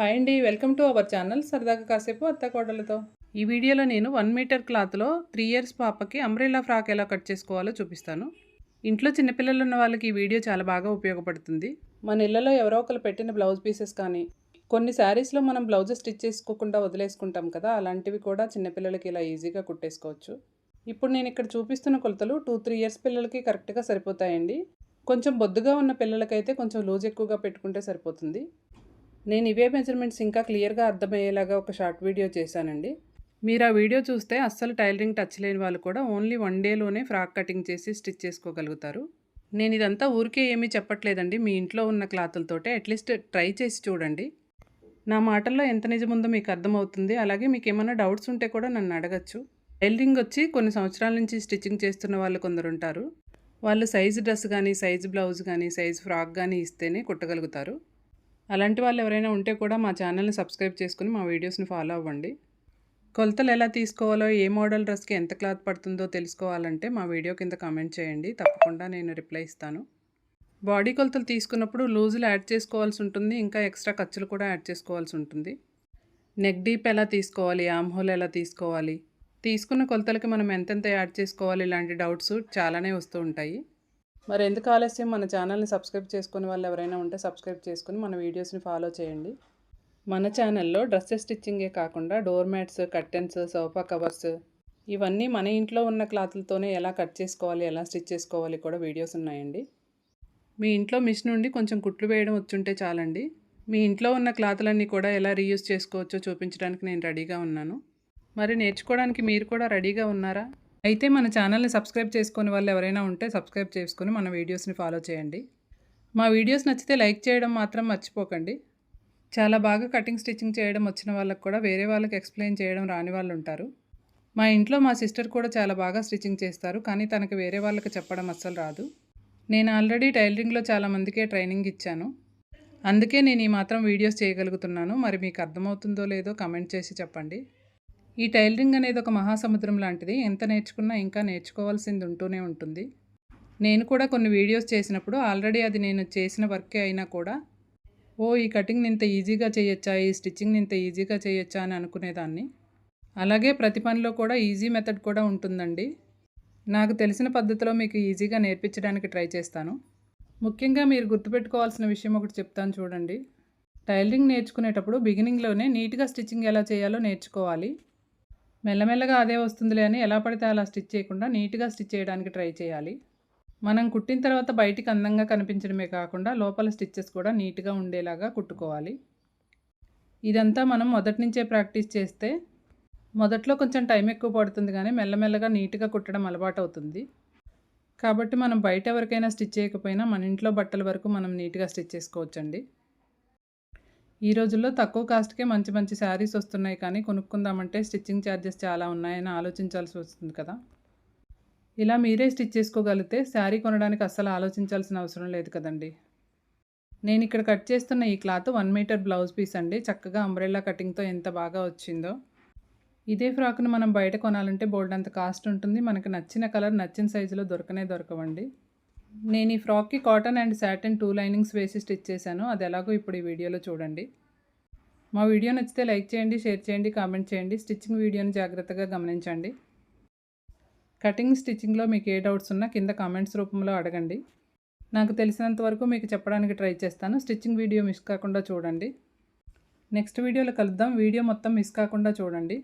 Hi అండి welcome to our channel. సరదాగా కాసేపు అత్త కోడలతో ఈ వీడియోలో నేను వన్ మీటర్ క్లాత్లో త్రీ ఇయర్స్ పాపకి అంబ్రెల్లా ఫ్రాక్ ఎలా కట్ చేసుకోవాలో చూపిస్తాను. ఇంట్లో చిన్నపిల్లలు ఉన్న వాళ్ళకి ఈ వీడియో చాలా బాగా ఉపయోగపడుతుంది. మన ఇళ్ళలో ఎవరో ఒకరు పెట్టిన బ్లౌజ్ పీసెస్ కానీ కొన్ని శారీస్లో మనం బ్లౌజెస్ స్టిచ్ చేసుకోకుండా వదిలేసుకుంటాం కదా అలాంటివి కూడా చిన్నపిల్లలకి ఇలా ఈజీగా కుట్టేసుకోవచ్చు. ఇప్పుడు నేను ఇక్కడ చూపిస్తున్న కొలతలు టూ త్రీ ఇయర్స్ పిల్లలకి కరెక్ట్గా సరిపోతాయండి. కొంచెం బొద్దుగా ఉన్న పిల్లలకైతే కొంచెం లూజ్ ఎక్కువగా పెట్టుకుంటే సరిపోతుంది. నేను ఇవే మెజర్మెంట్స్ ఇంకా క్లియర్గా అర్థమయ్యేలాగా ఒక షార్ట్ వీడియో చేశానండి. మీరు ఆ వీడియో చూస్తే అస్సలు టైలరింగ్ టచ్ లేని వాళ్ళు కూడా ఓన్లీ వన్ డేలోనే ఫ్రాక్ కటింగ్ చేసి స్టిచ్ చేసుకోగలుగుతారు. నేను ఇదంతా ఊరికే ఏమీ చెప్పట్లేదండి. మీ ఇంట్లో ఉన్న క్లాతులతోటే అట్లీస్ట్ ట్రై చేసి చూడండి. నా మాటల్లో ఎంత నిజముందో మీకు అర్థమవుతుంది. అలాగే మీకు ఏమైనా డౌట్స్ ఉంటే కూడా నన్ను అడగచ్చు. టైలరింగ్ వచ్చి కొన్ని సంవత్సరాల నుంచి స్టిచ్చింగ్ చేస్తున్న వాళ్ళు కొందరు ఉంటారు. వాళ్ళు సైజు డ్రెస్ కానీ సైజు బ్లౌజ్ కానీ సైజు ఫ్రాక్ కానీ ఇస్తేనే కుట్టగలుగుతారు. అలాంటి వాళ్ళు ఎవరైనా ఉంటే కూడా మా ఛానల్ని సబ్స్క్రైబ్ చేసుకుని మా వీడియోస్ని ఫాలో అవ్వండి. కొలతలు ఎలా తీసుకోవాలో ఏ మోడల్ డ్రెస్కి ఎంత క్లాత్ పడుతుందో తెలుసుకోవాలంటే మా వీడియో కింద కామెంట్ చేయండి. తప్పకుండా నేను రిప్లై ఇస్తాను. బాడీ కొలతలు తీసుకున్నప్పుడు లూజులు యాడ్ చేసుకోవాల్సి ఉంటుంది ఇంకా ఎక్స్ట్రా ఖర్చులు కూడా యాడ్ చేసుకోవాల్సి ఉంటుంది. నెక్ డీప్ ఎలా తీసుకోవాలి ఆమ్ హోల్ ఎలా తీసుకోవాలి? తీసుకున్న కొలతలకి మనం ఎంతెంత యాడ్ చేసుకోవాలి ఇలాంటి డౌట్స్ చాలానే వస్తూ ఉంటాయి. మరి ఎందుకు ఆలస్యం? మన ఛానల్ని సబ్స్క్రైబ్ చేసుకునే వాళ్ళు ఎవరైనా ఉంటే సబ్స్క్రైబ్ చేసుకుని మన వీడియోస్ని ఫాలో చేయండి. మన ఛానల్లో డ్రెస్సెస్ స్టిచ్చింగే కాకుండా door mats curtains sofa covers ఇవన్నీ మన ఇంట్లో ఉన్న క్లాతులతోనే ఎలా కట్ చేసుకోవాలి ఎలా స్టిచ్ చేసుకోవాలి కూడా వీడియోస్ ఉన్నాయండి. మీ ఇంట్లో మిషన్ నుండి కొంచెం కుట్లు వేయడం వచ్చుంటే చాలండి. మీ ఇంట్లో ఉన్న క్లాతులన్నీ కూడా ఎలా రీయూజ్ చేసుకోవచ్చో చూపించడానికి నేను రెడీగా ఉన్నాను. మరి నేర్చుకోవడానికి మీరు కూడా రెడీగా ఉన్నారా? అయితే మన ఛానల్ని సబ్స్క్రైబ్ చేసుకునే వాళ్ళు ఎవరైనా ఉంటే సబ్స్క్రైబ్ చేసుకుని మన వీడియోస్ని ఫాలో చేయండి. మా వీడియోస్ నచ్చితే లైక్ చేయడం మాత్రం మర్చిపోకండి. చాలా బాగా కటింగ్ స్టిచ్చింగ్ చేయడం వచ్చిన వాళ్ళకి కూడా వేరే వాళ్ళకి ఎక్స్ప్లెయిన్ చేయడం రాని వాళ్ళు ఉంటారు. మా ఇంట్లో మా సిస్టర్ కూడా చాలా బాగా స్టిచ్చింగ్ చేస్తారు కానీ తనకు వేరే వాళ్ళకి చెప్పడం అస్సలు రాదు. నేను ఆల్రెడీ టైలరింగ్లో చాలా మందికే ట్రైనింగ్ ఇచ్చాను. అందుకే నేను ఈ మాత్రం వీడియోస్ చేయగలుగుతున్నాను. మరి మీకు అర్థమవుతుందో లేదో కమెంట్ చేసి చెప్పండి. ఈ టైలరింగ్ అనేది ఒక మహాసముద్రం లాంటిది. ఎంత నేర్చుకున్నా ఇంకా నేర్చుకోవాల్సింది ఉంటూనే ఉంటుంది. నేను కూడా కొన్ని వీడియోస్ చేసినప్పుడు ఆల్రెడీ అది నేను చేసిన వర్కే అయినా కూడా ఓ ఈ కటింగ్ ఇంత ఈజీగా చేయొచ్చా? ఈ స్టిచ్చింగ్ ఇంత ఈజీగా చేయొచ్చా? అని అనుకునేదాన్ని. అలాగే ప్రతి పనిలో కూడా ఈజీ మెథడ్ కూడా ఉంటుందండి. నాకు తెలిసిన పద్ధతిలో మీకు ఈజీగా నేర్పించడానికి ట్రై చేస్తాను. ముఖ్యంగా మీరు గుర్తుపెట్టుకోవాల్సిన విషయం ఒకటి చెప్తాను చూడండి. టైలరింగ్ నేర్చుకునేటప్పుడు బిగినింగ్లోనే నీట్గా స్టిచ్చింగ్ ఎలా చేయాలో నేర్చుకోవాలి. మెల్లమెల్లగా అదే వస్తుందిలే అని ఎలా పడితే అలా స్టిచ్ చేయకుండా నీట్గా స్టిచ్ చేయడానికి ట్రై చేయాలి. మనం కుట్టిన తర్వాత బయటికి అందంగా కనిపించడమే కాకుండా లోపల స్టిచ్చెస్ కూడా నీట్గా ఉండేలాగా కుట్టుకోవాలి. ఇదంతా మనం మొదటి నుంచే ప్రాక్టీస్ చేస్తే మొదట్లో కొంచెం టైం ఎక్కువ పడుతుంది కానీ మెల్లమెల్లగా నీట్గా కుట్టడం అలవాటు అవుతుంది కాబట్టి మనం బయట ఎవరికైనా స్టిచ్ చేయకపోయినా మన ఇంట్లో బట్టల వరకు మనం నీట్గా స్టిచ్ చేసుకోవచ్చండి. ఈ రోజుల్లో తక్కువ కాస్ట్కే మంచి మంచి శారీస్ వస్తున్నాయి కానీ కొనుక్కుందామంటే స్టిచ్చింగ్ ఛార్జెస్ చాలా ఉన్నాయని ఆలోచించాల్సి వస్తుంది కదా? ఇలా మీరే స్టిచ్ చేసుకోగలిగితే శారీ కొనడానికి అస్సలు ఆలోచించాల్సిన అవసరం లేదు కదండి. నేను ఇక్కడ కట్ చేస్తున్న ఈ cloth one metre blouse piece అండి. చక్కగా అంబ్రెల్లా కటింగ్తో ఎంత బాగా వచ్చిందో. ఇదే ఫ్రాక్ను మనం బయట కొనాలంటే బోల్డ్ అంత కాస్ట్ ఉంటుంది. మనకు నచ్చిన కలర్ నచ్చిన సైజులో దొరకనే దొరకవండి. నేను ఈ ఫ్రాక్కి cotton and satin two linings వేసి స్టిచ్ చేశాను. అది ఎలాగో ఇప్పుడు ఈ వీడియోలో చూడండి. మా వీడియో నచ్చితే లైక్ చేయండి షేర్ చేయండి కామెంట్ చేయండి. స్టిచ్చింగ్ వీడియోని జాగ్రత్తగా గమనించండి. కటింగ్ స్టిచ్చింగ్లో మీకు ఏ డౌట్స్ ఉన్నా కింద కామెంట్స్ రూపంలో అడగండి. నాకు తెలిసినంత వరకు మీకు చెప్పడానికి ట్రై చేస్తాను. స్టిచ్చింగ్ వీడియో మిస్ కాకుండా చూడండి. నెక్స్ట్ వీడియోలో కలుద్దాం. వీడియో మొత్తం మిస్ కాకుండా చూడండి.